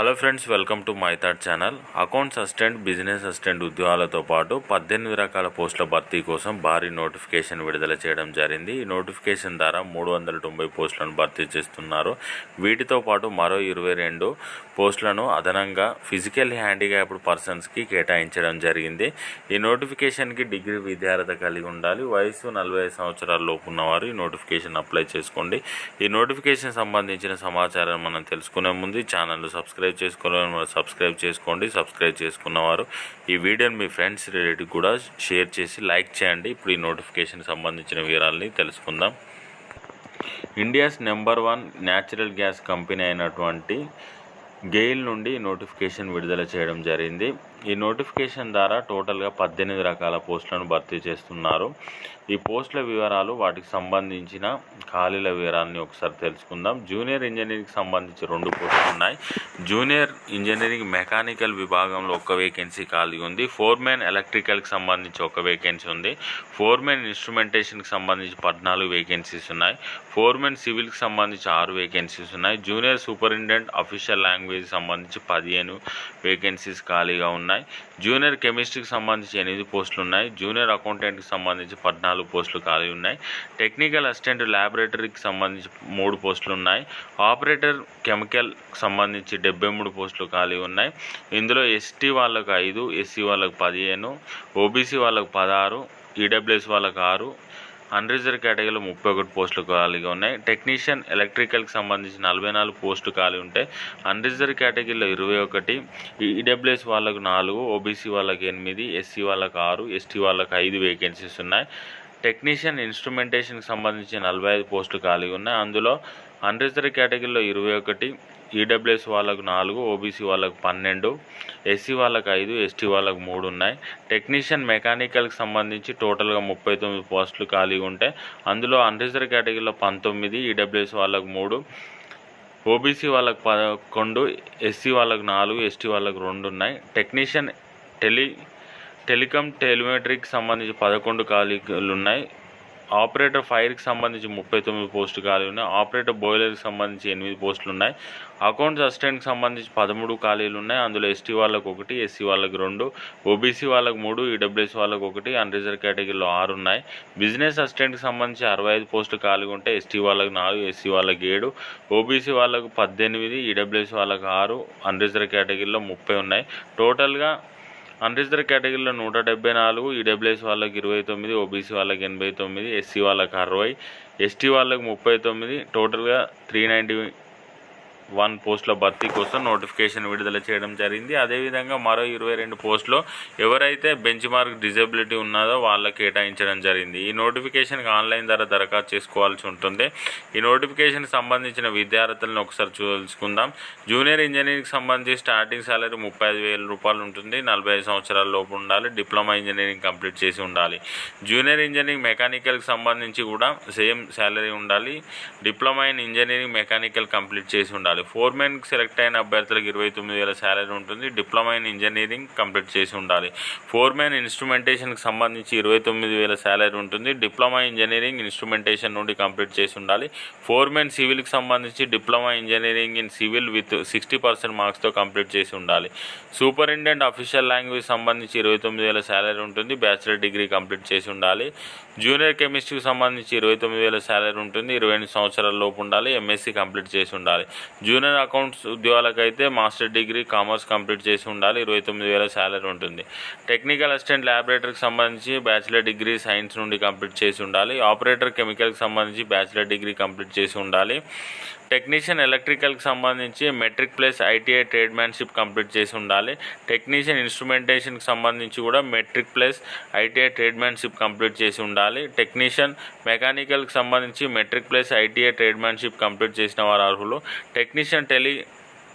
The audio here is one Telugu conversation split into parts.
Hello friends welcome to my third channel accounts assistant business assistant ఉద్యోగాలతో పాటు పద్దెనిమిది రకాల పోస్టుల భర్తీ కోసం భారీ నోటిఫికేషన్ విడుదల చేయడం జరిగింది. ఈ నోటిఫికేషన్ ద్వారా మూడు వందల తొంభై పోస్టులను భర్తీ చేస్తున్నారు. వీటితో పాటు మరో ఇరవై రెండు పోస్టులను అదనంగా ఫిజికల్ హ్యాండిక్యాప్డ్ పర్సన్స్కి కేటాయించడం జరిగింది. ఈ నోటిఫికేషన్కి డిగ్రీ విద్యార్హత కలిగి ఉండాలి. వయసు నలభై ఐదు సంవత్సరాల లోపు ఉన్నవారు ఈ నోటిఫికేషన్ అప్లై చేసుకోండి. ఈ నోటిఫికేషన్ సంబంధించిన సమాచారం మనం తెలుసుకునే ముందు ఈ ఛానల్ సబ్స్క్రైబ్ చేసుకోవాలని సబ్స్క్రైబ్ చేసుకోండి. సబ్స్క్రైబ్ చేసుకున్నవారు ఈ వీడియోని మీ ఫ్రెండ్స్ రిలేటివ్ కూడా షేర్ చేసి లైక్ చేయండి. ఇప్పుడు ఈ నోటిఫికేషన్ సంబంధించిన వివరాలని తెలుసుకుందాం. India's number one natural gas company అయినటువంటి గెయిల్ నుండి నోటిఫికేషన్ విడుదల చేయడం జరిగింది. ఈ నోటిఫికేషన్ ద్వారా టోటల్గా పద్దెనిమిది రకాల పోస్టులను భర్తీ చేస్తున్నారు. ఈ పోస్టుల వివరాలు వాటికి సంబంధించిన ఖాళీల వివరాలని ఒకసారి తెలుసుకుందాం. జూనియర్ ఇంజనీరింగ్కి సంబంధించి రెండు పోస్టులు ఉన్నాయి. జూనియర్ ఇంజనీరింగ్ మెకానికల్ విభాగంలో ఒక వేకెన్సీ ఖాళీ ఉంది. ఫోర్మెన్ ఎలక్ట్రికల్కి సంబంధించి ఒక వేకెన్సీ ఉంది. ఫోర్మెన్ ఇన్స్ట్రుమెంటేషన్కి సంబంధించి పద్నాలుగు వేకెన్సీస్ ఉన్నాయి. ఫోర్మెన్ సివిల్కి సంబంధించి ఆరు వేకెన్సీస్ ఉన్నాయి. జూనియర్ సూపరింటెండెంట్ అఫీషియల్ లాంగ్వేజ్ సంబంధించి పదిహేను వేకెన్సీస్ ఖాళీగా ఉన్నాయి. జూనియర్ కెమిస్ట్రీకి సంబంధించి ఎనిమిది పోస్టులు ఉన్నాయి. జూనియర్ అకౌంటెంట్కి సంబంధించి పద్నాలుగు పోస్టులు ఖాళీ ఉన్నాయి. టెక్నికల్ అసిస్టెంట్ ల్యాబొరేటరీకి సంబంధించి మూడు పోస్టులు ఉన్నాయి. ఆపరేటర్ కెమికల్కి సంబంధించి డెబ్బై మూడు పోస్టులు ఖాళీ ఉన్నాయి. ఇందులో ఎస్టీ వాళ్ళకు ఐదు ఎస్సీ వాళ్ళకు పదిహేను ఓబీసీ వాళ్ళకు పదహారు ఈడబ్ల్యూఎస్ వాళ్ళకు ఆరు అన్రిజర్వ్ కేటగిరీలో ముప్పై ఒకటి పోస్టులు ఖాళీగా ఉన్నాయి. టెక్నీషియన్ ఎలక్ట్రికల్కి సంబంధించి నలభై నాలుగు పోస్టులు ఖాళీ ఉంటాయి అన్రిజర్వ్ కేటగిరీలో ఇరవై ఒకటి ఈడబ్ల్యూఎస్ వాళ్ళకు నాలుగు ఓబీసీ వాళ్ళకి ఎనిమిది ఎస్సీ వాళ్ళకి ఆరు ఎస్టీ వాళ్ళకి ఐదు వేకెన్సీస్ ఉన్నాయి. టెక్నీషియన్ ఇన్స్ట్రుమెంటేషన్కి సంబంధించి నలభై ఐదు పోస్టులు ఖాళీగా ఉన్నాయి. అందులో అన్రిజర్వ్ కేటగిరీలో ఇరవై ఒకటి ఈడబ్ల్యూఎస్ వాళ్ళకు నాలుగు ఓబీసీ వాళ్ళకు పన్నెండు ఎస్సీ వాళ్ళకు ఐదు ఎస్టీ వాళ్ళకు మూడు ఉన్నాయి. టెక్నీషియన్ మెకానికల్కి సంబంధించి టోటల్గా ముప్పై తొమ్మిది పోస్టులు ఖాళీగా ఉంటాయి అందులో అన్రిజర్వ్ కేటగిరీలో పంతొమ్మిది ఈడబ్ల్యూఎస్ వాళ్ళకు మూడు ఓబీసీ వాళ్ళకు పదకొండు ఎస్సీ వాళ్ళకు నాలుగు ఎస్టీ వాళ్ళకు రెండు ఉన్నాయి. టెక్నీషియన్ టెలి టెలికామ్ టెలిమెట్రీకి సంబంధించి పదకొండు ఖాళీలు ఉన్నాయి. ఆపరేటర్ ఫైర్కి సంబంధించి ముప్పై తొమ్మిది పోస్టులు ఖాళీలు ఉన్నాయి. ఆపరేటర్ బాయిలర్కి సంబంధించి ఎనిమిది పోస్టులు ఉన్నాయి. అకౌంట్స్ అసిస్టెంట్కి సంబంధించి పదమూడు ఖాళీలు ఉన్నాయి. అందులో ఎస్టీ వాళ్ళకు ఒకటి ఎస్సీ వాళ్ళకి రెండు ఓబీసీ వాళ్ళకు మూడు ఈడబ్ల్యూఎస్ వాళ్ళకు ఒకటి అన్రిజర్వ్ కేటగిరీలో ఆరు ఉన్నాయి. బిజినెస్ అసిస్టెంట్కి సంబంధించి అరవై ఐదు పోస్టులు ఖాళీగా ఉంటే ఎస్టీ వాళ్ళకి నాలుగు ఎస్సీ వాళ్ళకి ఏడు ఓబీసీ వాళ్ళకు పద్దెనిమిది ఈడబ్ల్యూఎస్ వాళ్ళకు ఆరు అన్రిజర్వ్ కేటగిరీలో ముప్పై ఉన్నాయి. టోటల్గా అన్రిజర్వ్ కేటగిరీలో నూట డెబ్బై నాలుగు ఈడబ్ల్యూఎస్ వాళ్ళకి ఇరవై తొమ్మిది ఓబీసీ వాళ్ళకి ఎనభై తొమ్మిది ఎస్సీ వాళ్ళకి అరవై ఎస్టీ వాళ్ళకి ముప్పై తొమ్మిది టోటల్గా త్రీ నైంటీ వన్ పోస్టుల భర్తీ కోసం నోటిఫికేషన్ విడుదల చేయడం జరిగింది. అదేవిధంగా మరో ఇరవై రెండు పోస్టులో ఎవరైతే బెంచ్ మార్క్ డిజబిలిటీ ఉన్నదో వాళ్ళకి కేటాయించడం జరిగింది. ఈ నోటిఫికేషన్కి ఆన్లైన్ ద్వారా దరఖాస్తు చేసుకోవాల్సి ఉంటుంది. ఈ నోటిఫికేషన్కి సంబంధించిన విద్యార్థులను ఒకసారి చూసుకుందాం. జూనియర్ ఇంజనీరింగ్కి సంబంధించి స్టార్టింగ్ సాలరీ ముప్పై ఐదు వేల రూపాయలు ఉంటుంది. నలభై ఐదు సంవత్సరాల లోపు ఉండాలి. డిప్లొమా ఇంజనీరింగ్ కంప్లీట్ చేసి ఉండాలి. జూనియర్ ఇంజనీరింగ్ మెకానికల్కి సంబంధించి కూడా సేమ్ శాలరీ ఉండాలి. Diploma in engineering mechanical complete చేసి ఉండాలి. ఫోర్మెన్కి సెలెక్ట్ అయిన అభ్యర్థులకు ఇరవై తొమ్మిది వేల శాలరీ ఉంటుంది. డిప్లొమా ఇన్ ఇంజనీరింగ్ కంప్లీట్ చేసి ఉండాలి. ఫోర్మెన్ ఇన్స్ట్రుమెంటేషన్కి సంబంధించి ఇరవై తొమ్మిది వేల శాలరీ ఉంటుంది. డిప్లొమా ఇంజనీరింగ్ ఇన్స్ట్రుమెంటేషన్ నుండి కంప్లీట్ చేసి ఉండాలి. ఫోర్మెన్ సివిల్కి సంబంధించి diploma engineering in civil with sixty percent మార్క్స్తో complete చేసి ఉండాలి. సూపరింటెండెంట్ అఫీషియల్ లాంగ్వేజ్ సంబంధించి ఇరవై తొమ్మిది వేల శాలరీ ఉంటుంది. బ్యాచిలర్ డిగ్రీ కంప్లీట్ చేసి ఉండాలి. జూనియర్ కెమిస్ట్రీకి సంబంధించి ఇరవై తొమ్మిది వేల శాలరీ ఉంటుంది. ఇరవై ఎనిమిది సంవత్సరాల లోపు ఉండాలి. ఎంఎస్సీ కంప్లీట్ చేసి ఉండాలి. జూనియర్ అకౌంట్స్ ఉద్యోగాలకైతే మాస్టర్ డిగ్రీ కామర్స్ కంప్లీట్ చేసి ఉండాలి. ఇరవై తొమ్మిది వేల శాలరీ ఉంటుంది. టెక్నికల్ అసిస్టెంట్ ల్యాబొరేటరీకి సంబంధించి బ్యాచిలర్ డిగ్రీ సైన్స్ నుండి కంప్లీట్ చేసి ఉండాలి. ఆపరేటర్ కెమికల్కి సంబంధించి బ్యాచిలర్ డిగ్రీ కంప్లీట్ చేసి ఉండాలి. టెక్నీషియన్ ఎలక్ట్రికల్కి సంబంధించి matric plus ITI tradesmanship complete చేసి ఉండాలి. టెక్నీషియన్ ఇన్స్ట్రుమెంటేషన్కి సంబంధించి కూడా matric plus ITI tradesmanship complete చేసి ఉండాలి. టెక్నీషియన్ మెకానికల్కి సంబంధించి matric plus ITI tradesmanship complete చేసిన వారు అర్హులు. టెక్నీషియన్ టెలి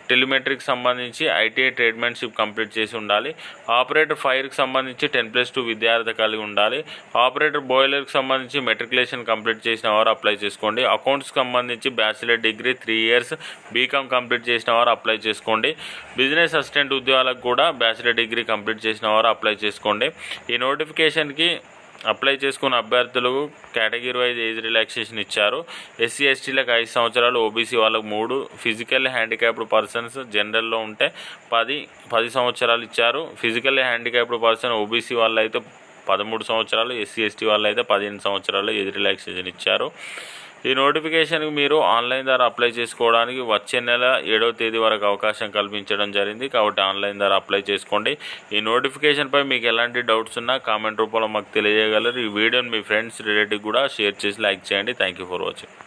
టెలిమెట్రీకి సంబంధించి ఐటీఐ ట్రేడ్మెన్షిప్ కంప్లీట్ చేసి ఉండాలి. ఆపరేటర్ ఫైర్కి సంబంధించి టెన్ ప్లస్ టూ విద్యార్థి కలిగి ఉండాలి. ఆపరేటర్ బాయిలర్కి సంబంధించి మెట్రికులేషన్ కంప్లీట్ చేసిన వారు అప్లై చేసుకోండి. అకౌంట్స్కి సంబంధించి bachelor degree three years BCom complete చేసిన వారు అప్లై చేసుకోండి. బిజినెస్ అసిస్టెంట్ ఉద్యోగాలకు కూడా బ్యాచిలర్ డిగ్రీ కంప్లీట్ చేసిన వారు అప్లై చేసుకోండి. ఈ నోటిఫికేషన్కి అప్లై చేసుకున్న అభ్యర్థులకు కేటగిరీ వైజ్ ఏజ్ రిలాక్సేషన్ ఇచ్చారు. ఎస్సీ ఎస్టీలకు ఐదు సంవత్సరాలు ఓబీసీ వాళ్ళకు మూడు. ఫిజికల్ హ్యాండిక్యాప్డ్ పర్సన్స్ జనరల్లో ఉంటే పది పది సంవత్సరాలు ఇచ్చారు. ఫిజికల్ హ్యాండిక్యాప్డ్ పర్సన్ ఓబీసీ వాళ్ళు అయితే పదమూడు సంవత్సరాలు ఎస్సీ ఎస్టీ వాళ్ళు అయితే పదిహేను సంవత్సరాలు ఏజ్ రిలాక్సేషన్ ఇచ్చారు. ఈ నోటిఫికేషన్కి మీరు ఆన్లైన్ ద్వారా అప్లై చేసుకోవడానికి వచ్చే నెల ఏడవ తేదీ వరకు అవకాశం కల్పించడం జరిగింది. కాబట్టి ఆన్లైన్ ద్వారా అప్లై చేసుకోండి. ఈ నోటిఫికేషన్పై మీకు ఎలాంటి డౌట్స్ ఉన్నా కామెంట్ రూపంలో మాకు తెలియజేయగలరు. ఈ వీడియోని మీ ఫ్రెండ్స్ రిలేటివ్ కూడా షేర్ చేసి లైక్ చేయండి. Thank you for watching